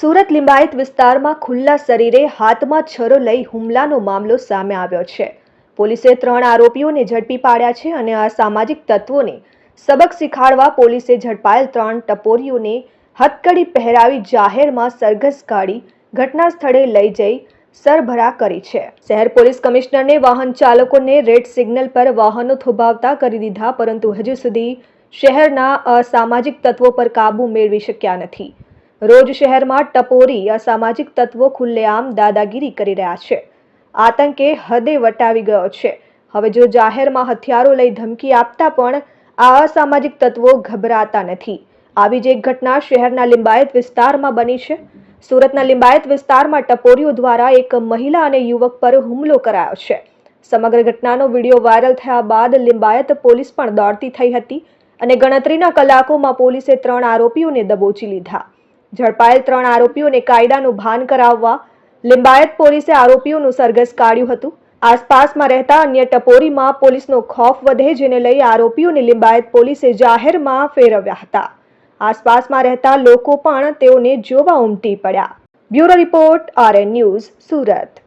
સુરત લિંબાયત વિસ્તારમાં ખુલ્લા શરીરે હાથમાં છરો લઈ હુમલાનો મામલો સામે આવ્યો છે. પોલીસે ત્રણ આરોપીઓને ઝડપી પાડ્યા છે અને આ સામાજિક તત્વોને સબક શીખાડવા પોલીસે ઝડપાયેલ ત્રણ ટપોરીઓને હથકડી પહેરાવી જાહેરમાં સરઘસ કાઢી ઘટના સ્થળે લઈ જઈ સરભરા કરી છે. શહેર પોલીસ કમિશનરને વાહન ચાલકોને રેડ સિગ્નલ પર વાહનો થોભાવતા કરી દીધા, પરંતુ હજુ સુધી શહેરના અસામાજિક તત્વો પર કાબૂ મેળવી શક્યા નથી. રોજ શહેરમાં ટપોરી અસામાજિક તત્વો ખુલ્લેઆમ દાદાગીરી કરી રહ્યા છે. આતંકે હદે વટાવી ગયો છે. હવે જો જાહેરમાં હથિયારો લઈ ધમકી આપતા પણ આ અસામાજિક તત્વો ગભરાતા નથી. આવી જ એક ઘટના શહેરના લિંબાયત વિસ્તારમાં બની છે. સુરતના લિંબાયત વિસ્તારમાં ટપોરીઓ દ્વારા એક મહિલા અને યુવક પર હુમલો કરાયો છે. સમગ્ર ઘટનાનો વીડિયો વાયરલ થયા બાદ લિંબાયત પોલીસ પણ દોડતી થઈ હતી અને ગણતરીના કલાકોમાં પોલીસે ત્રણ આરોપીઓને દબોચી લીધા. ઝડપાયેલ ત્રણ આરોપીઓને કાયદાનું ભાન કરાવવા લિંબાયત પોલીસે આરોપીઓનું સરઘસ કાઢ્યું હતું. આસપાસમાં રહેતા અન્ય ટપોરીમાં પોલીસનો ખોફ વધે જેને લઈ આરોપીઓને લિંબાયત પોલીસે જાહેરમાં ફેરવ્યા હતા. આસપાસમાં રહેતા લોકો પણ તેઓને જોવા ઉમટી પડ્યા. Bureau report RN news Surat.